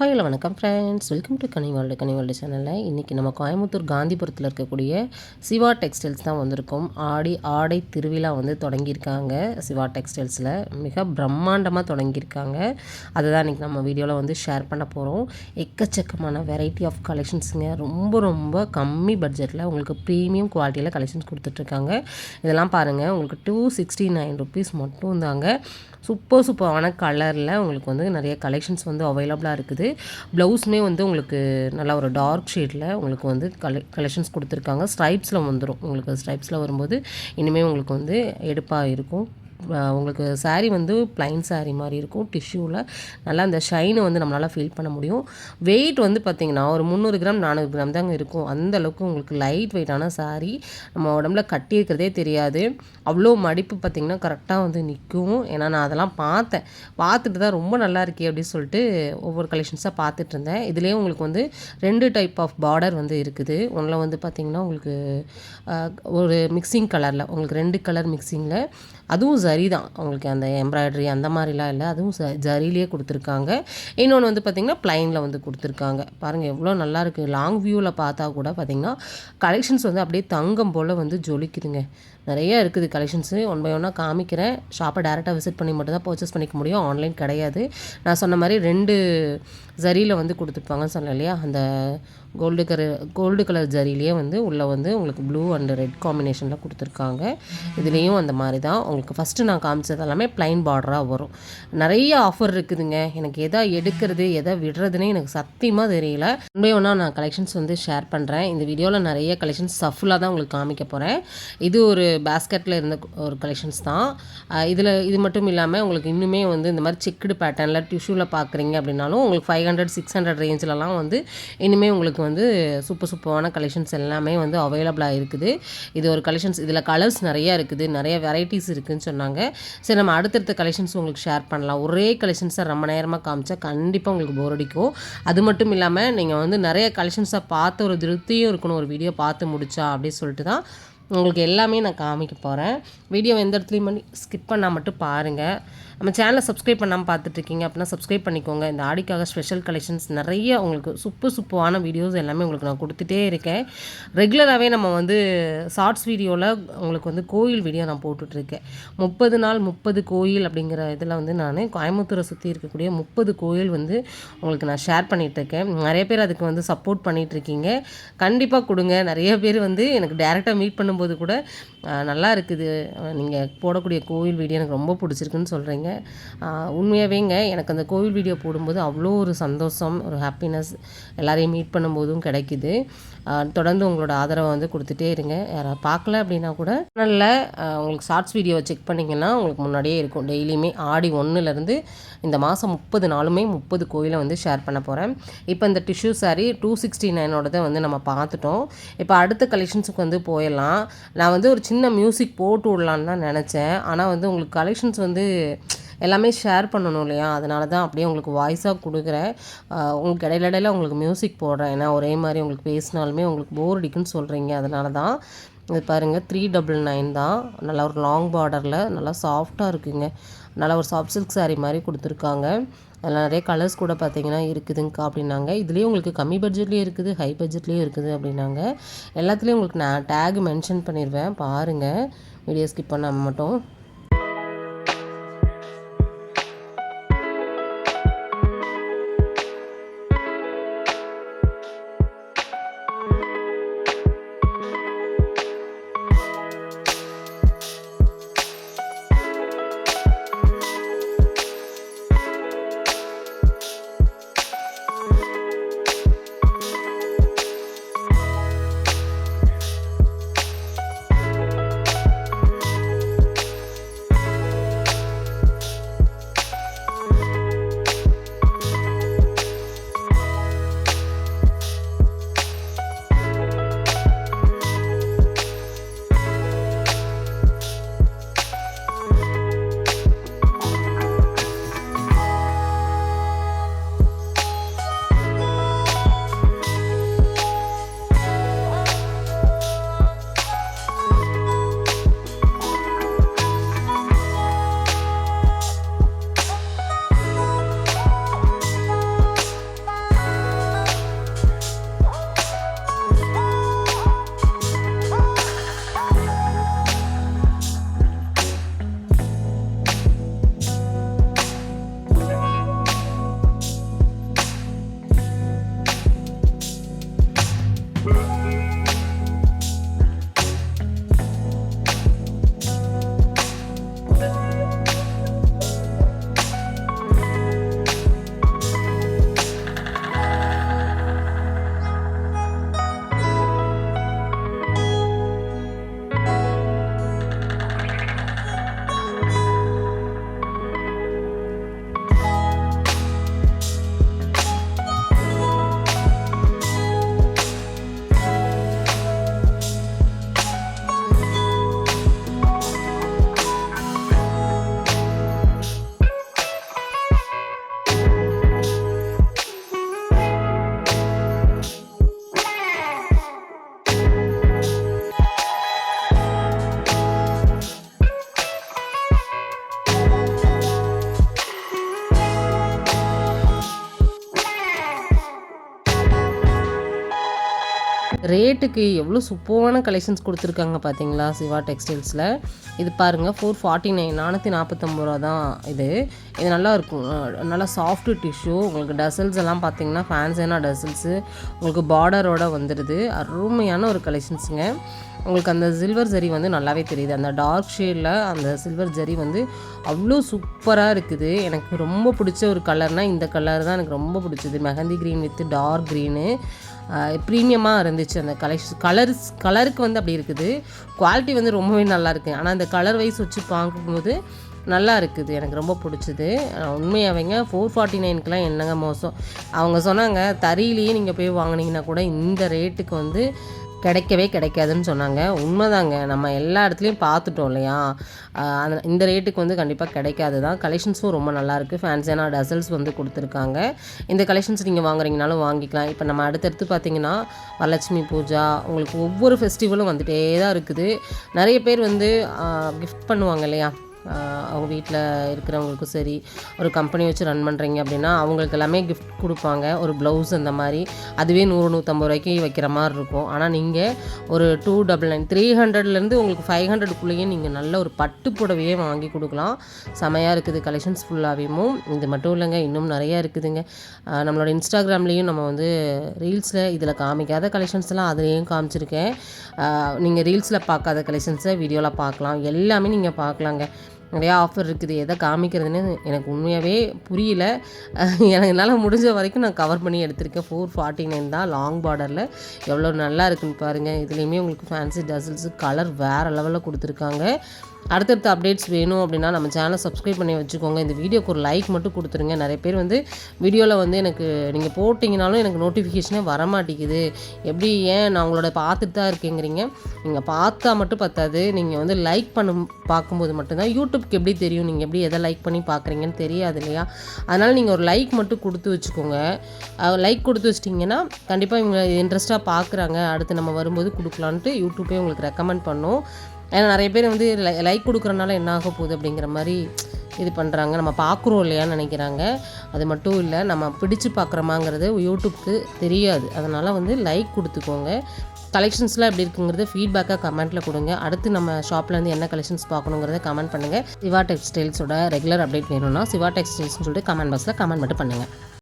Hi hello வணக்கம் friends welcome to கனிவால்டு கனிவால்டு சேனலில் இன்றைக்கி நம்ம கோயம்புத்தூர் காந்திபுரத்தில் இருக்கக்கூடிய சிவா டெக்ஸ்டைல்ஸ் தான் வந்திருக்கோம். ஆடி ஆடை திருவிழா வந்து தொடங்கியிருக்காங்க. சிவா டெக்ஸ்டைல்ஸில் மிக பிரம்மாண்டமாக தொடங்கியிருக்காங்க. அதை தான் இன்றைக்கி நம்ம வீடியோவில் வந்து ஷேர் பண்ண போகிறோம் எக்கச்சக்கமான வெரைட்டி ஆஃப் கலெக்ஷன்ஸுங்க ரொம்ப ரொம்ப கம்மி பட்ஜெட்டில் உங்களுக்கு ப்ரீமியம் குவாலிட்டியில் கலெக்ஷன்ஸ் கொடுத்துட்ருக்காங்க. இதெல்லாம் பாருங்கள் உங்களுக்கு டூ சிக்ஸ்டி நைன் ருபீஸ் மட்டும் தாங்க சூப்பர் சூப்பரான கலரில் உங்களுக்கு வந்து நிறைய கலெக்ஷன்ஸ் வந்து அவைலபிளாக இருக்குது. ப்ளவுஸுமே வந்து உங்களுக்கு நல்லா ஒரு டார்க் ஷேடில் உங்களுக்கு வந்து கலெ கலெக்ஷன்ஸ் கொடுத்துருக்காங்க. ஸ்ட்ரைப்ஸில் வந்துடும் உங்களுக்கு ஸ்ட்ரைப்ஸில் வரும்போது இனிமேல் உங்களுக்கு வந்து எடுப்பாக இருக்கும். உங்களுக்கு சாரீ வந்து ப்ளைன் சாரீ மாதிரி இருக்கும். டிஷ்யூவில் நல்லா அந்த ஷைனை வந்து நம்மளால் ஃபீல் பண்ண முடியும். வெயிட் வந்து பார்த்திங்கன்னா ஒரு முந்நூறு கிராம் நானூறு கிராம் தாங்க இருக்கும். அந்த அளவுக்கு உங்களுக்கு லைட் வெயிட்டான சாரீ நம்ம உடம்புல கட்டியிருக்கிறதே தெரியாது. அவ்வளோ மடிப்பு பார்த்திங்கன்னா கரெக்டாக வந்து நிற்கும் ஏன்னா நான் அதெல்லாம் பார்த்தேன். பார்த்துட்டு தான் ரொம்ப நல்லா இருக்கே அப்படின்னு சொல்லிட்டு ஒவ்வொரு கலெக்ஷன்ஸாக பார்த்துட்டு இருந்தேன். இதுலேயே உங்களுக்கு வந்து ரெண்டு டைப் ஆஃப் பார்டர் வந்து இருக்குது. ஒன்றில் வந்து பார்த்திங்கன்னா உங்களுக்கு ஒரு மிக்சிங் கலரில் உங்களுக்கு ரெண்டு கலர் மிக்சிங்கில் அதுவும் ஜரி தான் உங்களுக்கு அந்த எம்ப்ராய்டரி அந்த மாதிரிலாம் இல்லை. அதுவும் ச ஜரிலேயே கொடுத்துருக்காங்க. இன்னொன்று வந்து பார்த்திங்கன்னா ப்ளைனில் வந்து கொடுத்துருக்காங்க. பாருங்கள் எவ்வளோ நல்லா இருக்குது லாங் வியூவில் பார்த்தா கூட பார்த்திங்கன்னா கலெக்ஷன்ஸ் வந்து அப்படியே தங்கம் போல் வந்து ஜொலிக்குதுங்க. நிறைய இருக்குது கலெக்ஷன்ஸு ஒன் பை ஒன்னாக காமிக்கிறேன். ஷாப்பை டேரெக்டாக விசிட் பண்ணி மட்டும் தான் பர்ச்சேஸ் பண்ணிக்க முடியும். ஆன்லைன் கிடையாது. நான் சொன்ன மாதிரி ரெண்டு ஜரியில் வந்து கொடுத்துருப்பாங்கன்னு சொன்னேன் இல்லையா? அந்த கோல்டு கலர் கோல்டு கலர் ஜரிலேயே வந்து உள்ளே வந்து உங்களுக்கு ப்ளூ அண்ட் ரெட் காம்பினேஷனில் கொடுத்துருக்காங்க. இதுலேயும் அந்த மாதிரி தான் உங்களுக்கு ஃபஸ்ட்டு நான் காமிச்சது எல்லாமே ப்ளைன் பார்டராக வரும். நிறைய ஆஃபர் இருக்குதுங்க. எனக்கு எதை எடுக்கிறது எதை விடுறதுனே எனக்கு சத்தியமாக தெரியல. உண்மை ஒன்றா நான் கலெக்ஷன்ஸ் வந்து ஷேர் பண்ணுறேன் இந்த வீடியோவில் நிறைய கலெக்ஷன்ஸ் சஃபுல்லாக தான் உங்களுக்கு காமிக்க போகிறேன் இது ஒரு பேஸ்கெட்டில் இருந்த ஒரு கலெக்ஷன்ஸ் தான். இதில் இது மட்டும் இல்லாமல் உங்களுக்கு இன்னுமே வந்து இந்த மாதிரி செக்குடு பேட்டர்னில் டிஷ்யூவில் பார்க்குறீங்க அப்படின்னாலும் உங்களுக்கு ஃபைவ் ஹண்ட்ரட் சிக்ஸ் ஹண்ட்ரட் ரேஞ்சிலலாம் வந்து இனிமேல் உங்களுக்கு வந்து சூப்பர் சூப்பரான கலெக்ஷன்ஸ் எல்லாமே வந்து அவைலபிளாக இருக்குது. இது ஒரு கலெக்ஷன்ஸ் இதில் கலர்ஸ் நிறையா இருக்குது நிறைய வெரைட்டிஸ் இருக்குதுன்னு சொன்னாங்க. சரி நம்ம அடுத்தடுத்த கலெக்ஷன்ஸ் உங்களுக்கு ஷேர் பண்ணலாம். ஒரே கலெக்ஷன்ஸை ரொம்ப நேரமாக காமிச்சா கண்டிப்பாக உங்களுக்கு போர் அடிக்கும். அது மட்டும் இல்லாமல் நீங்கள் வந்து நிறைய கலெக்ஷன்ஸை பார்த்து ஒரு திருப்தியும் இருக்கணும். ஒரு வீடியோ பார்த்து முடிச்சா அப்படின்னு சொல்லிட்டு தான் உங்களுக்கு எல்லாமே நான் காமிக்க போகிறேன் வீடியோ எந்த இடத்துலையும் பண்ணி ஸ்கிப் பண்ணால் மட்டும் பாருங்கள் நம்ம சேனலை சப்ஸ்கிரைப் பண்ணாமல் பார்த்துட்ருக்கீங்க அப்படின்னா சப்ஸ்கிரைப் பண்ணிக்கோங்க. இந்த ஆடிக்காக ஸ்பெஷல் கலெக்ஷன்ஸ் நிறைய உங்களுக்கு சுப்பு சுப்புவான வீடியோஸ் எல்லாமே உங்களுக்கு நான் கொடுத்துட்டே இருக்கேன். ரெகுலராகவே நம்ம வந்து ஷார்ட்ஸ் வீடியோவில் உங்களுக்கு வந்து கோயில் வீடியோ நான் போட்டுட்ருக்கேன். முப்பது நாள் முப்பது கோயில் அப்படிங்கிற இதில் வந்து நான் கோயம்புத்தூரை சுற்றி இருக்கக்கூடிய முப்பது கோயில் வந்து உங்களுக்கு நான் ஷேர் பண்ணிகிட்ருக்கேன் நிறைய பேர் அதுக்கு வந்து சப்போர்ட் பண்ணிகிட்ருக்கீங்க கண்டிப்பாக கொடுங்க. நிறைய பேர் வந்து எனக்கு டேரெக்டாக மீட் பண்ணும்போது கூட நல்லா இருக்குது. நீங்கள் போடக்கூடிய கோவில் வீடியோ எனக்கு ரொம்ப பிடிச்சிருக்குன்னு சொல்கிறீங்க உண்மையாகவேங்க எனக்கு அந்த கோவில் வீடியோ போடும்போது அவ்வளோ ஒரு சந்தோஷம் ஒரு ஹாப்பினஸ் எல்லாரையும் மீட் பண்ணும்போதும் கிடைக்குது. தொடர்ந்து உங்களோட ஆதரவை வந்து கொடுத்துட்டே இருங்க. யாராவது பார்க்கல அப்படின்னா கூட நல்ல உங்களுக்கு ஷார்ட்ஸ் வீடியோவை செக் பண்ணிங்கன்னா உங்களுக்கு முன்னாடியே இருக்கும். டெய்லியுமே ஆடி ஒன்றுலேருந்து இந்த மாதம் முப்பது நாளுமே முப்பது கோயிலை வந்து ஷேர் பண்ண போகிறேன் இப்போ இந்த டிஷ்யூ சாரி டூ சிக்ஸ்டி நைனோடதை வந்து நம்ம பார்த்துட்டோம். இப்போ அடுத்த கலெக்ஷன்ஸுக்கு வந்து போயிடலாம். நான் வந்து ஒரு சின்ன மியூசிக் போட்டு விடலான்னு தான் நினச்சேன். ஆனால் வந்து உங்களுக்கு கலெக்ஷன்ஸ் வந்து எல்லாமே ஷேர் பண்ணணும் இல்லையா? அதனால தான் அப்படியே உங்களுக்கு வாய்ஸாக கொடுக்குறேன். உங்களுக்கு இடையில இடையில உங்களுக்கு மியூசிக் போடுறேன். ஏன்னா ஒரே மாதிரி உங்களுக்கு பேசினாலுமே உங்களுக்கு போர் அடிக்குன்னு சொல்கிறீங்க அதனால தான் இது பாருங்கள் த்ரீ டபுள் நைன் தான். நல்லா ஒரு லாங் பார்டரில் நல்லா சாஃப்டாக இருக்குங்க. நல்லா ஒரு சாஃப்ட் சில்க் சாரீ மாதிரி கொடுத்துருக்காங்க. அதில் நிறைய கலர்ஸ் கூட பார்த்தீங்கன்னா இருக்குதுங்கக்கா அப்படின்னாங்க. இதுலேயும் உங்களுக்கு கம்மி பட்ஜெட்லேயும் இருக்குது ஹை பட்ஜெட்லேயும் இருக்குது அப்படின்னாங்க. எல்லாத்துலேயும் உங்களுக்கு நான் டேக் மென்ஷன் பண்ணிடுவேன் பாருங்கள் வீடியோ ஸ்கிப் பண்ணாமல் மட்டும். ரேட்டுக்கு எவ்வளோ சூப்பரான கலெக்ஷன்ஸ் கொடுத்துருக்காங்க பார்த்தீங்களா சிவா டெக்ஸ்டைல்ஸில் இது பாருங்கள் ஃபோர் ஃபார்ட்டி நைன் நானூற்றி நாற்பத்தொம்பது ரூபா தான் இது. இது நல்லா இருக்கும். நல்லா சாஃப்ட் டிஷ்யூ உங்களுக்கு டசல்ஸ் எல்லாம் பார்த்தீங்கன்னா ஃபேன்ஸான டசல்ஸு உங்களுக்கு பார்டரோடு வந்துடுது அருமையான ஒரு கலெக்ஷன்ஸுங்க உங்களுக்கு அந்த சில்வர் ஜரி வந்து நல்லாவே தெரியுது. அந்த டார்க் ஷேடில் அந்த சில்வர் ஜரி வந்து அவ்வளோ சூப்பராக இருக்குது. எனக்கு ரொம்ப பிடிச்ச ஒரு கலர்னால் இந்த கலர் தான் எனக்கு ரொம்ப பிடிச்சது. Mehndi green with dark green ப்ரீமியமாக இருந்துச்சு அந்த கலெக்ஷன் கலர்ஸ் கலருக்கு வந்து அப்படி இருக்குது. குவாலிட்டி வந்து ரொம்பவே நல்லா இருக்குது ஆனால் அந்த கலர் வைஸ் வச்சு பார்க்கும்போது நல்லா இருக்குது. எனக்கு ரொம்ப பிடிச்சது. உண்மையாகவேங்க ஃபோர் ஃபார்ட்டி நைனுக்கெலாம் என்னங்க மோசம். அவங்க சொன்னாங்க தறியிலேயே நீங்கள் போய் வாங்கினீங்கன்னா கூட இந்த ரேட்டுக்கு வந்து கிடைக்கவே கிடைக்காதுன்னு சொன்னாங்க. உண்மைதாங்க. நம்ம எல்லா இடத்துலையும் பார்த்துட்டோம் இல்லையா? அந்த இந்த ரேட்டுக்கு வந்து கண்டிப்பாக கிடைக்காது தான் கலெக்ஷன்ஸும் ரொம்ப நல்லாயிருக்கு ஃபேன்சியான டசல்ஸ் வந்து கொடுத்துருக்காங்க. இந்த கலெக்ஷன்ஸ் நீங்கள் வாங்குறீங்கனாலும் வாங்கிக்கலாம். இப்போ நம்ம அடுத்தடுத்து பார்த்தீங்கன்னா வரலட்சுமி பூஜா உங்களுக்கு ஒவ்வொரு ஃபெஸ்டிவலும் வந்துகிட்டே தான் இருக்குது. நிறைய பேர் வந்து கிஃப்ட் பண்ணுவாங்க இல்லையா? அவங்க வீட்டில் இருக்கிறவங்களுக்கும் சரி ஒரு கம்பெனி வச்சு ரன் பண்ணுறீங்க அப்படின்னா அவங்களுக்கு எல்லாமே கிஃப்ட் கொடுப்பாங்க. ஒரு ப்ளவுஸ் அந்த மாதிரி. அதுவே நூறு நூற்றம்பது ரூபாய்க்கு வைக்கிற மாதிரி இருக்கும். ஆனால் நீங்கள் ஒரு டூ டபுள் நைன் த்ரீ ஹண்ட்ரட்லேருந்து உங்களுக்கு ஃபைவ் ஹண்ட்ரடுக்குள்ளேயே நீங்கள் நல்ல ஒரு பட்டு புடவையே வாங்கி கொடுக்கலாம். செமையாக இருக்குது. கலெக்ஷன்ஸ் ஃபுல்லாகவேவும் இது மட்டும் இல்லைங்க. இன்னும் நிறையா இருக்குதுங்க. நம்மளோட இன்ஸ்டாகிராம்லேயும் நம்ம வந்து ரீல்ஸில் இதில் காமிக்காத கலெக்ஷன்ஸ்லாம் அதுலேயும் காமிச்சிருக்கேன். நீங்கள் ரீல்ஸில் பார்க்காத கலெக்ஷன்ஸை வீடியோவில் பார்க்கலாம். எல்லாமே நீங்கள் பார்க்கலாங்க. நிறையா ஆஃபர் இருக்குது. எதை காமிக்கிறதுன்னு எனக்கு உண்மையாகவே புரியல. எனக்கு என்னால் முடிஞ்ச வரைக்கும் நான் கவர் பண்ணி எடுத்திருக்கேன். ஃபோர் ஃபார்ட்டி நைன் தான் லாங் பார்டரில் எவ்வளோ நல்லா இருக்குன்னு பாருங்கள் இதுலேயுமே உங்களுக்கு ஃபேன்சி டசல்ஸு கலர் வேறு லெவலில் கொடுத்துருக்காங்க. அடுத்தடுத்த அப்டேட்ஸ் வேணும் அப்படின்னா நம்ம சேனலை சப்ஸ்கிரைப் பண்ணி வச்சுக்கோங்க. இந்த வீடியோக்கு ஒரு லைக் மட்டும் கொடுத்துருங்க. நிறைய பேர் வந்து வீடியோவில் வந்து எனக்கு நீங்கள் போட்டிங்கனாலும் எனக்கு நோட்டிஃபிகேஷனே வரமாட்டேங்குது. எப்படி ஏன் நான் உங்களோட பார்த்துட்டு தான் இருக்கேங்கிறீங்க. நீங்கள் பார்த்தா மட்டும் பத்தாது. நீங்கள் வந்து லைக் பண்ணும் பார்க்கும்போது மட்டும்தான் யூடியூப்க்கு எப்படி தெரியும்? நீங்கள் எப்படி எதை லைக் பண்ணி பார்க்குறீங்கன்னு தெரியாது இல்லையா? அதனால் நீங்கள் ஒரு லைக் மட்டும் கொடுத்து வச்சுக்கோங்க. லைக் கொடுத்து வச்சிட்டிங்கன்னா கண்டிப்பாக இவங்க இன்ட்ரெஸ்ட்டாக பார்க்குறாங்க. அடுத்து நம்ம வரும்போது கொடுக்கலான்ட்டு யூடியூப்பே உங்களுக்கு ரெக்கமெண்ட் பண்ணும். ஏன்னா நிறைய பேர் வந்து லைக் கொடுக்குறனால என்ன ஆக போகுது அப்படிங்கிற மாதிரி இது பண்ணுறாங்க நம்ம பார்க்குறோம் இல்லையான்னு நினைக்கிறாங்க. அது மட்டும் இல்லை நம்ம பிடிச்சு பார்க்குறோமாங்கிறது யூடியூப்க்கு தெரியாது. அதனால் வந்து லைக் கொடுத்துக்கோங்க. கலெக்ஷன்ஸ்லாம் எப்படி இருக்குங்கிறத ஃபீட்பேக்காக கமெண்ட்டில் கொடுங்க. அடுத்து நம்ம ஷாப்லேருந்து என்ன கலெக்ஷன்ஸ் பார்க்கணுங்கிறத கமெண்ட் பண்ணுங்கள் சிவா டெக்ஸ்டைல்ஸோட ரெகுலர் அப்டேட் வேணும்னா சிவா டெக்ஸ்டைல்ஸ்னு சொல்லிட்டு கமெண்ட் பாக்ஸில் கமெண்ட் மட்டும் பண்ணுங்கள்